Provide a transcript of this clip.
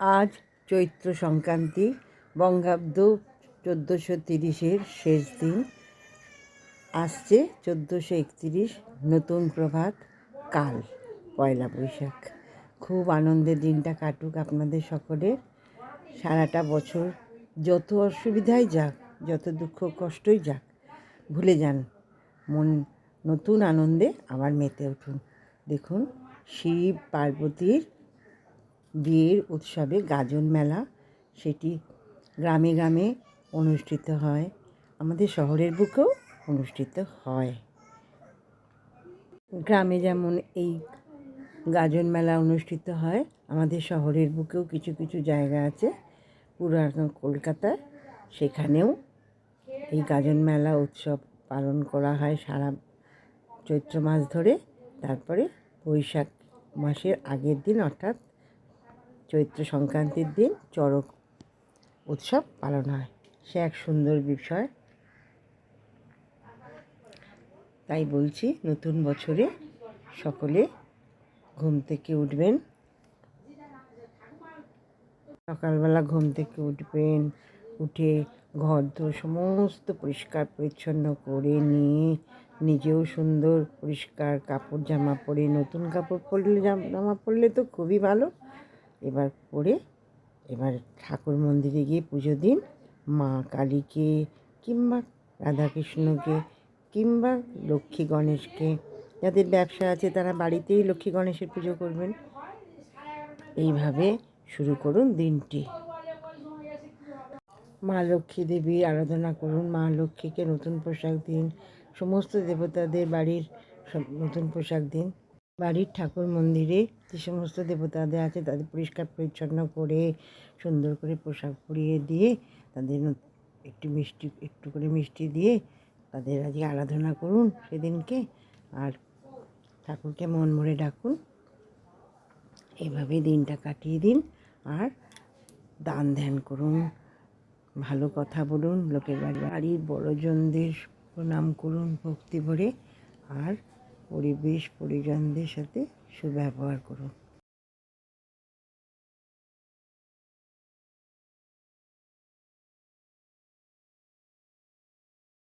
আজ চৈত্র সংক্রান্তি, বঙ্গাব্দ চোদ্দোশো তিরিশের শেষ দিন। আসছে চোদ্দোশো একতিরিশ নতুন প্রভাত কাল, পয়লা বৈশাখ। খুব আনন্দের দিনটা কাটুক আপনাদের সকলের। সারাটা বছর যত অসুবিধাই যাক, যত দুঃখ কষ্টই যাক, ভুলে যান। মন নতুন আনন্দে আবার মেতে উঠুন। দেখুন শিব পার্বতীর বিয়ের উৎসবে গাজন মেলা, সেটি গ্রামে গ্রামে অনুষ্ঠিত হয়। আমাদের শহরের বুকেও অনুষ্ঠিত হয়। গ্রামে যেমন এই গাজন মেলা অনুষ্ঠিত হয়, আমাদের শহরের বুকেও কিছু কিছু জায়গা আছে। পুরানো কলকাতায় সেখানেও এই গাজন মেলা উৎসব পালন করা হয় সারা চৈত্র মাস ধরে। তারপরে বৈশাখ মাসের আগের দিন, অর্থাৎ চৈত্র সংক্রান্তির দিন চড়ক উৎসব পালন হয়। সে এক সুন্দর বিষয়। তাই বলছি, নতুন বছরে সকলে ঘুম থেকে উঠবেন। সকালবেলা ঘুম থেকে উঠবেন, উঠে ঘর দোর সমস্ত পরিষ্কার পরিচ্ছন্ন করে নিয়ে নিজেও সুন্দর পরিষ্কার কাপড় জামা পরে, নতুন কাপড় পরলে জামা পরলে তো খুবই ভালো। এবার পরে এবার ঠাকুর মন্দিরে গিয়ে পুজো দিন। মা কালীকে কিংবা রাধাকৃষ্ণকে কিংবা লক্ষ্মী গণেশকে। যাদের ব্যবসা আছে তারা বাড়িতেই লক্ষ্মী গণেশের পুজো করবেন। এইভাবে শুরু করুন দিনটি। মা লক্ষ্মী দেবীর আরাধনা করুন। মা লক্ষ্মীকে নতুন পোশাক দিন। সমস্ত দেবতাদের বাড়ির সব নতুন পোশাক দিন। বাড়ির ঠাকুর মন্দিরে যে সমস্ত দেবতাদের আছে তাদের পরিষ্কার পরিচ্ছন্ন করে, সুন্দর করে পোশাক পরিয়ে দিয়ে তাদের একটু মিষ্টি, একটু করে মিষ্টি দিয়ে তাদের আজকে আরাধনা করুন সেদিনকে। আর ঠাকুরকে মন ভরে ডাকুন। এভাবে দিনটা কাটিয়ে দিন। আর দান ধ্যান করুন। ভালো কথা বলুন, লোকের বাড়ি, বাড়ির বড়জনদের প্রণাম করুন ভক্তি ভরে। আর পরিবেশ পরিজনদের সাথে সুব্যবহার করুন।